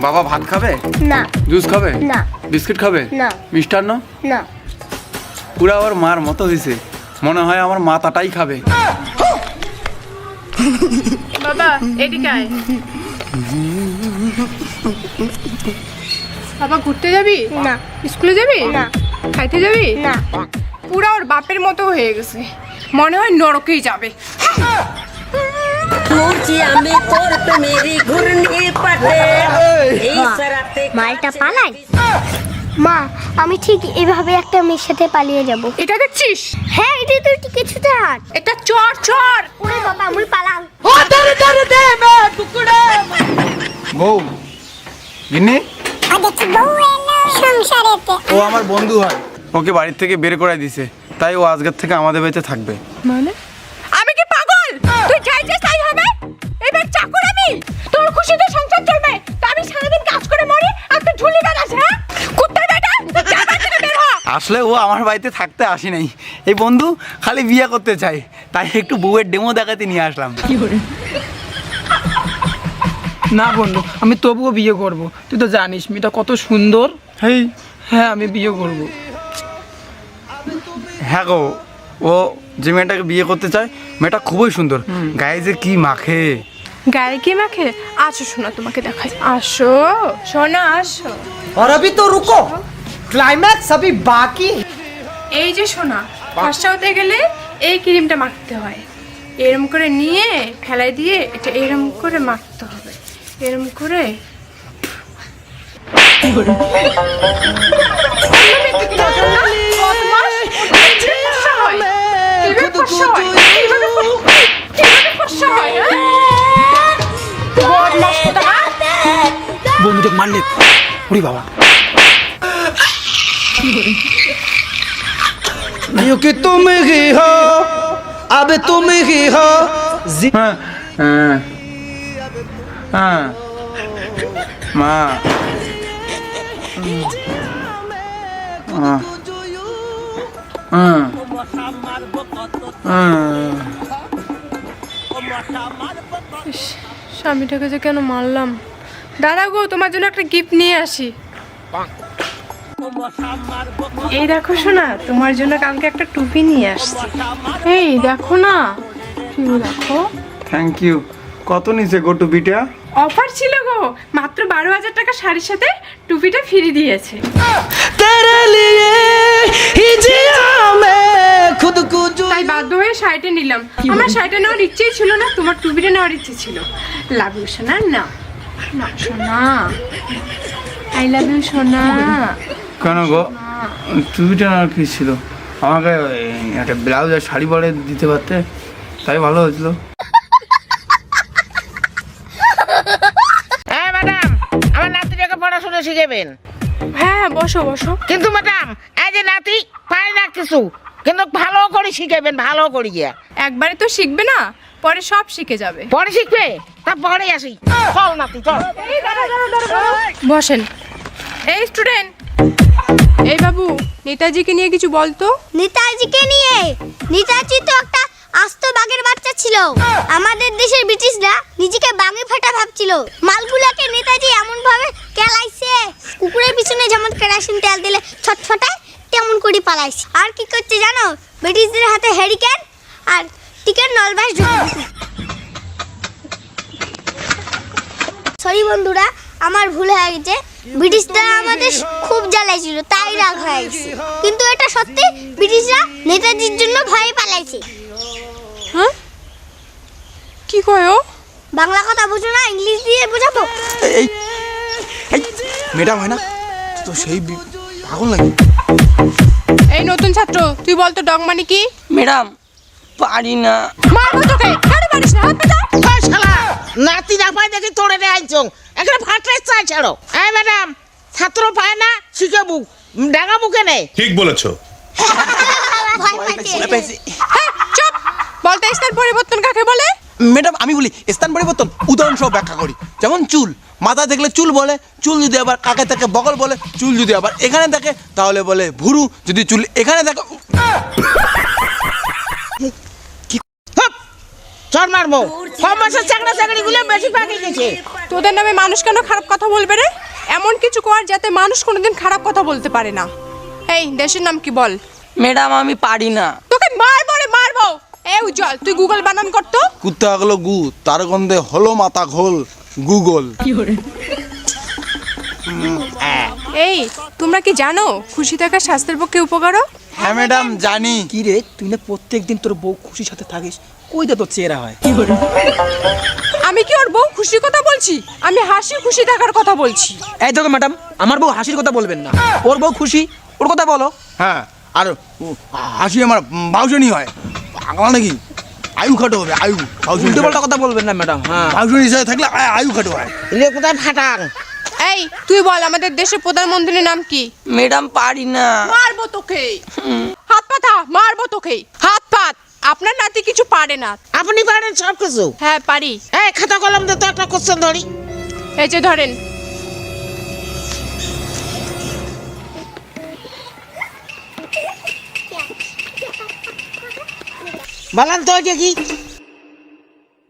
বাবা ভাত খাবে? না। জুস খাবে? না। বিস্কিট খাবে? না। মিষ্টান্ন? না। পুরো আমার মার মতো হয়েছে মনে হয় আমার মাথাটাই খাবে। বাবা এদিকে আয়। বাবা ঘুরতে যাবি? না। স্কুলে যাবি? না। খাইতে যাবি? না। পুরা ওর বাপের মতো হয়ে গেছে। মনে হয় নরকেই যাবে। মুর্জি আমি তোর মেরি ঘুরনি পাটে মালটা পালাই? মা আমি ঠিক এভাবে একটা মেয়ের সাথে পালিয়ে যাব। এটা দেখছিস? হ্যাঁ এটা তো একটু কিছু থাক এটা চর চর। ওরে বাবা আমি পালাম। বউ গিন্নি? দেখি বউ এলো সংসারেতে। ও আমার বন্ধু হয়। ওকে বাড়ির থেকে বের করে দিছে। তাই ও আজকের থেকে আমাদের বাড়িতে থাকবে। মানে? আসলে ও আমার বাড়িতে থাকতে আসে নাই। এই বন্ধু খালি বিয়ে করতে চাই তাই একটু বউয়ের ডেমো দেখাতে নিয়ে আসলাম। কি করে? না বন্ধু আমি তবুও বিয়ে করব। তুই তো জানিস মেয়েটা কত সুন্দর। হেই। হ্যাঁ আমি বিয়ে করব। হ্যাঁ গো ও যে মেয়েটাকে বিয়ে করতে চায় মেয়েটা খুবই সুন্দর। গায়ে যে কি মাখে। গায়ে কি মাখে? আসো শোনা তোমাকে দেখাই। আসো শোনা আসো। আর তো রুকো। ক্লাইম্যাক্স সবই বাকি এই যে সোনা ফাঁসটা হতে গেলে এই ক্রিমটা মাখতে হয়। এরম করে নিয়ে ফেলাই দিয়ে এটা এরম করে মাখতে হবে। এরম করে। বন্ধুদের মারলে। ওরে বাবা। क्योंकि तुम ही हो अब तुम ही हो जी- হ্যাঁ হ্যাঁ হ্যাঁ মা আহ। হ্যাঁ হ্যাঁ স্বামীটাকে যে কেন মারলাম দাদা গো তোমার জন্য একটা গিফট নিয়ে আসি এই দেখো শোনা তোমার জন্য কালকে একটা টুপি নিয়ে আসছি। এই দেখো না দেখো। থ্যাংক ইউ কত নিচে গো টুপিটা? অফার ছিল গো মাত্র বারো হাজার টাকা শাড়ির সাথে টুপিটা ফিরে দিয়েছে। তাই বাধ্য হয়ে শাড়িটা নিলাম। আমার শাড়িটা নেওয়ার ইচ্ছেই ছিল না তোমার টুপিটা নেওয়ার ইচ্ছে ছিল। লাগল শোনা না না শোনা আই লাভ ইউ সোনা। কেন গো? টুপিটা আর কি ছিল? আমাকে ওই একটা ব্লাউজ আর শাড়ি পরে দিতে পারতে? তাই ভালো হয়েছিল। হ্যাঁ ম্যাডাম আমার নাতিটাকে পড়াশোনা শিখাবেন। হ্যাঁ বসো বসো। কিন্তু ম্যাডাম এই যে নাতি পায় না কিছু। কিন্তু ভালো করে শিখাবেন ভালো করে গিয়া। একবারে তো শিখবে না পরে সব শিখে যাবে। পরে শিখবে? তা পরে আসি। চল নাতি চল। বসেন। এই স্টুডেন্ট এই বাবু নেতাজিকে নিয়ে কিছু বলতো? নেতাজিকে নিয়ে? নেতাজি তো একটা আস্ত বাঘের বাচ্চা ছিল। আমাদের দেশের ব্রিটিশরা নিজেকে বাঘে ফাটা ভাবছিল। মালগুলাকে নেতাজি এমন ভাবে কেলাইছে। কুকুরের পিছনে যেমন কেরাসিন তেল দিলে ছটফটায় তেমন করে পালাইছে? আর কি করছে জানো? ব্রিটিশদের হাতে হেরিকেন আর টিকেট নলবাস সরি বন্ধুরা আমার ভুল হয়ে গেছে। ব্রিটিশরা আমাদের খুব জ্বালাইছিল তাই রাগ হয়ে গেছে। কিন্তু এটা সত্যি ব্রিটিশরা নেতাজির জন্য ভয়ে পালাইছে। হ্যাঁ? কি কয়ো বাংলা কথা বুঝো না ইংলিশ দিয়ে বোঝাবো? এই ম্যাডাম হয় না? তো সেই পাগল নাকি? এই নতুন ছাত্র তুই বলতো ডগ মানে কি? ম্যাডাম পারি না। মারবো তোকে। কেন পারিস না হাত পা দাও। ওই শালা নাতি না পায় দেখি তোরে রে আইছো। এখানে ফাটে চাই ছাড়ো। এই ম্যাডাম ছাত্র পায় না শিখাবু। ডাঙা মুখে নেই। ঠিক বলেছ। হ্যাঁ চুপ। বলতে স্থান পরিবর্তন কাকে বলে? ম্যাডাম আমি বলি স্থান পরিবর্তন উদাহরণ সহ ব্যাখ্যা করি। যেমন চুল। মাথা দেখলে চুল বলে চুল যদি আবার কাকে থাকে বগল বলে চুল যদি আবার এখানে থাকে তাহলে বলে ভুরু যদি চুল এখানে থাকে! চর মারবো। কম চাকরা চাকরি গুলো বেশি পাকে গেছে। তোদের নামে মানুষ কেন খারাপ কথা বলবে রে? এমন কিছু কর যাতে মানুষ কোনোদিন খারাপ কথা বলতে পারে না। এই দেশের নাম কি বল? ম্যাডাম আমি পারি না তোকে মারবো রে মারবো এ উজ্জ্বল তুই গুগল বানান করতো? কুত্তা গেলো গু তার গন্ধে হলো মাথা ঘোল গুগল। এই তোমরা কি জানো খুশি থাকা স্বাস্থ্যের পক্ষে উপকারও? হ্যাঁ ম্যাডাম জানি। কি রে তুই না প্রত্যেক দিন তোর বউ খুশির সাথে থাকিস? কইটা তোর চেহারা হয়? আমি কি ওর বউ খুশির কথা বলছি? আমি হাসি খুশি থাকার কথা বলছি। এই দেখো ম্যাডাম আমার বউ হাসির কথা বলবেন না। ওর বউ খুশি ওর কথা বলো। হ্যাঁ আর হাসি আমার বাউজনি হয়। পাগলা নাকি? আয়ু খাটো হবে আয়ু। উল্টো পাল্টা কথা বলবেন না ম্যাডাম হ্যাঁ। বাউজনি হিসাবে থাকলে আয়ু খাটো হয়। এলে কোথায় ফাটাং? এই তুই বল আমাদের দেশের প্রধানমন্ত্রীর নাম কি? ম্যাডাম পারি না। মারবো তোকে। হাত পাতা মারবো তোকে। হাত পাত আপনার নাতি কিছু পারে না। আপনি পারেন সব কিছু হ্যাঁ পারি। এই খাতা কলম দে তো একটা কোশ্চেন ধরি। এই যে ধরেন বলেন তো ওইটা কি?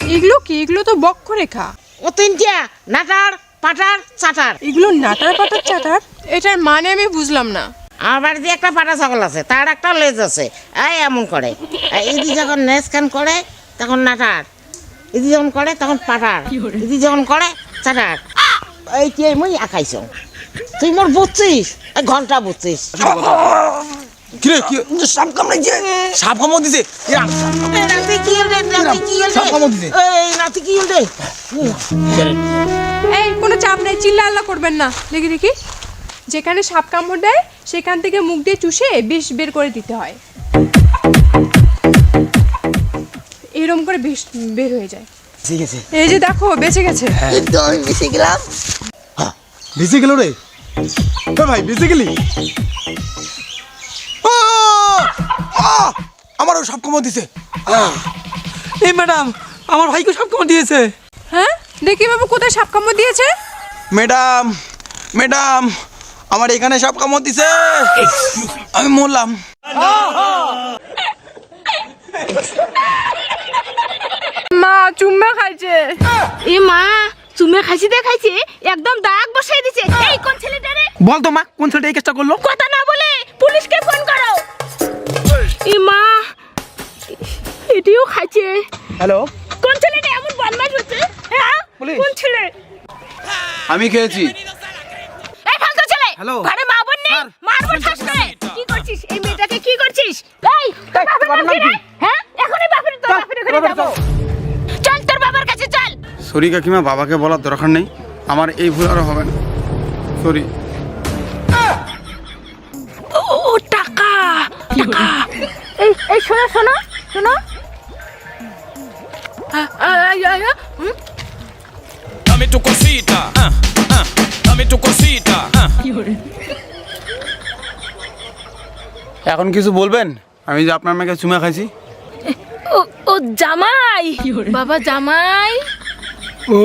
এগুলো কি? এগুলো তো বক্ষরেখা। ও তিনটা নাটার পাটার চাটার। এগুলো নাটার পাটার চাটার? এটার মানে আমি বুঝলাম না। আমার বাড়িতে একটা পাটা ছাগল আছে তার একটা লেজ আছে। এই এমন করে। ইদি যখন নেসকান করে তখন নাটার। ইদি যখন করে তখন পাটার। ইদি যখন করে চাটার। এই কি মুই আঁকাইছ? তুই মোর বুঝছিস? ঘণ্টা বুঝছিস। কিরে কি? সাপ কামড়াইছে সাপ কামড় দিছে? ইয়া, নাতি কি হল নাতি কি হল সব কামড় দিছে। এই নাতি কি হল এই কোনো চাপ নেই চিল্লা আল্লাহ করবেন না। দেখি দেখি। যেখানে সাপ কামড় দেয় সেখান থেকে মুখ দিয়ে চুষে বিষ বের করে দিতে হয়। এরম করে বিষ বের হয়ে যায়। ঠিক আছে এই যে দেখো বেঁচে গেছে। বেঁচে গেল রে। ভাই বেঁচে গেলি? আমারও সাপ কামড় দিছে। এই ম্যাডাম আমার ভাইকে সব কেমন দিয়েছে। হ্যাঁ? দেখি বাবু কোথায় সাপ কামড় দিয়েছে? ম্যাডাম ম্যাডাম আমার এখানে সাপ কামড় দিছে। আমি মরলাম। মা চুম্মা খাইছে। এ মা চুমে খাইছি দেখাইছে একদম দাগ বসাই দিছে। এই কোন ছেলেটারে বল তো মা কোন ছেলেটা এই কেসটা করল? কথা এটিও খাইছে। হ্যালো? কোন ছেলেটা এমন বদমাশ হচ্ছে? হ্যাঁ? পুলিশ। কোন ছেলে? আমি খেয়েছি। এই ফালতু ছেলে! হ্যালো। ঘরে মা বোন নেই? মারবো ঠাস করে কি করছিস? এই মেয়েটাকে কি করছিস? এই তোর বাবার নাম কি হ্যাঁ? এখনই বাপের তোর বাপের ঘরে যাব। চল। তোর বাবার কাছে চল। সরি কাকিমা বাবাকে বলার দরকার নেই। আমার এই ভুল আরও হবে না। সরি। ও টাকা টাকা। এই এই শোনো শোনো শোনো? Dame tu cosita, ah, ah, dame tu cosita, ah. এখন কিছু বলবেন? আমি যে আপনার মেয়েকে চুমা খাইছি। ও ও জামাই! বাবা জামাই! ও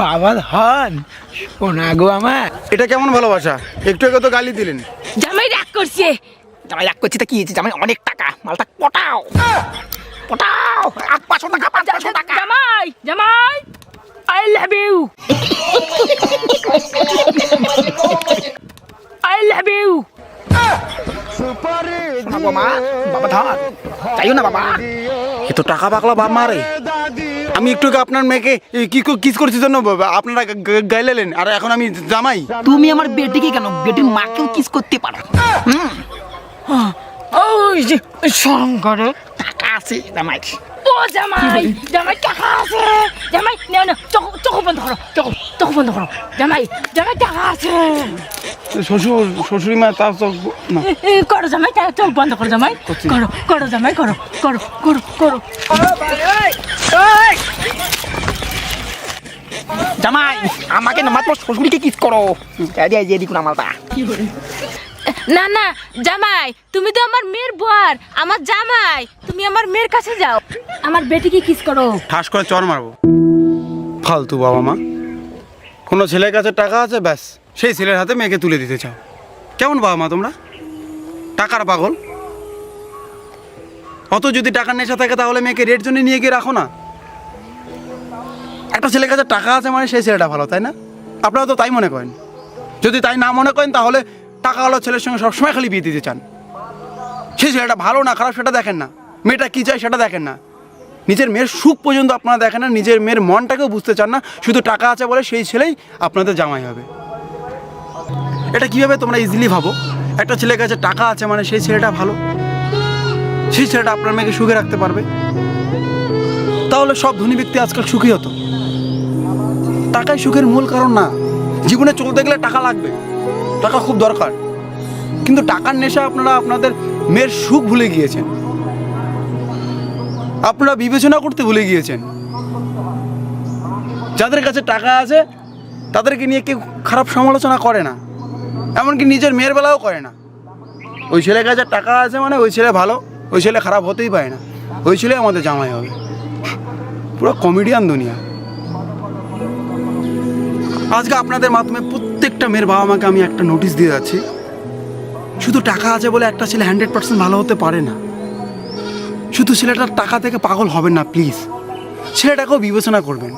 বাবা ধন! শোনা গো আমার। এটা কেমন ভালোবাসা? একটু আগে তো গালি দিলেন। জামাই রাগ করছে। জামাই রাগ করছি তা কি হয়েছে? জামাই অনেক টাকা মালটা পটাও পটাও। আট পাঁচশো টাকা পাঁচ পাঁচশো টাকা। জামাই জামাই I love you I love you মা বাবা না বাবা। এ তো টাকা পাকলা বাপ মারে আমি একটু আপনার মেয়েকে কি কিস করছি জন্য বাবা, আপনারা গাইলেন আর এখন আমি জামাই। তুমি আমার বেটিকে কেন? বেটির মাকেও কিস করতে পারো। হুম। ওই যে শঙ্করে টাকা আছে জামাই। ও জামাই জামাই টাকা আছে। জামাই না না চোখ চোখ বন্ধ করো চোখ চোখ বন্ধ করো। জামাই জামাই টাকা আছে। শ্বশুর শ্বশুরি মা তার তো না। করো জামাই টা- চোখ বন্ধ করো জামাই। করো করো জামাই করো করো করো করো। জামাই আমাকে না মাত্র শ্বশুরকে কিস করো। যে দেখুন আমালটা না না, জামাই, তুমি তো আমার মেয়ের বর, আমার জামাই, তুমি আমার মেয়ের কাছে যাও। আমার বেটিকে কিস করো। ঠাস করে চর মারবো। ফালতু বাবা মা। কোনো ছেলের কাছে টাকা আছে, ব্যাস, সেই ছেলের হাতে মেয়েকে তুলে দিতে চাও। কেমন বাবা মা তোমরা? টাকার পাগল। অত যদি টাকার নেশা থাকে, তাহলে মেয়েকে রেট জন্য নিয়ে গিয়ে রাখো না। একটা ছেলের কাছে টাকা আছে মানে সেই ছেলেটা ভালো, তাই না? আপনারা তো তাই মনে করেন। যদি তাই না মনে করেন, তাহলে টাকাওয়ালা ছেলের সঙ্গে সবসময় খালি বিয়ে দিতে চান। সেই ছেলেটা ভালো না, খারাপ সেটা দেখেন না। মেয়েটা কী চায় সেটা দেখেন না। নিজের মেয়ের সুখ পর্যন্ত আপনারা দেখেন না, নিজের মেয়ের মনটাকেও বুঝতে চান না। শুধু টাকা আছে বলে সেই ছেলেই আপনাদের জামাই হবে। এটা কীভাবে তোমরা ইজিলি ভাবো? একটা ছেলের কাছে টাকা আছে মানে সেই ছেলেটা ভালো। সেই ছেলেটা আপনার মেয়েকে সুখে রাখতে পারবে। তাহলে সব ধনী ব্যক্তি আজকাল সুখী হতো। টাকাই সুখের মূল কারণ না। জীবনে চলতে গেলে টাকা লাগবে। টাকা খুব দরকার। কিন্তু টাকার নেশা আপনারা আপনাদের মেয়ের সুখ ভুলে গিয়েছেন। আপনারা বিবেচনা করতে ভুলে গিয়েছেন। যাদের কাছে টাকা আছে, তাদেরকে নিয়ে কেউ খারাপ সমালোচনা করে না। এমনকি নিজের মেয়ের বেলাও করে না। ওই ছেলের কাছে টাকা আছে মানে ওই ছেলে ভালো, ওই ছেলে খারাপ হতেই পারে না। ওই ছেলে আমাদের জামাই হবে। পুরো কমেডিয়ান দুনিয়া। আজকে আপনাদের মাধ্যমে প্রত্যেকটা মেয়ের বাবা মাকে আমি একটা নোটিশ দিয়ে যাচ্ছি। শুধু টাকা আছে বলে একটা ছেলে হান্ড্রেড পার্সেন্ট ভালো হতে পারে না। শুধু ছেলেটার টাকা থেকে পাগল হবেন না প্লিজ ছেলেটাকেও বিবেচনা করবেন।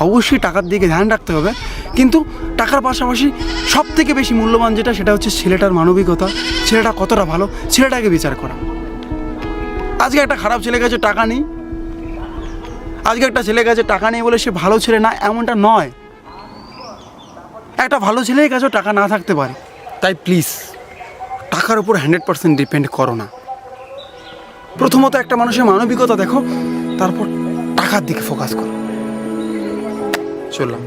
অবশ্যই টাকার দিকে ধ্যান রাখতে হবে। কিন্তু টাকার পাশাপাশি সব থেকে বেশি মূল্যবান যেটা, সেটা হচ্ছে ছেলেটার মানবিকতা, ছেলেটা কতটা ভালো, ছেলেটাকে বিচার করা। আজকে একটা খারাপ ছেলের কাছে টাকা নেই। আজকে একটা ছেলে কাছে টাকা নেই বলে সে ভালো ছেলে না, এমনটা নয়। একটা ভালো ছেলের কাছেও টাকা না থাকতে পারে। তাই প্লিজ টাকার উপর হান্ড্রেড পার্সেন্ট ডিপেন্ড করো না। প্রথমত একটা মানুষের মানবিকতা দেখো, তারপর টাকার দিকে ফোকাস করো। চললাম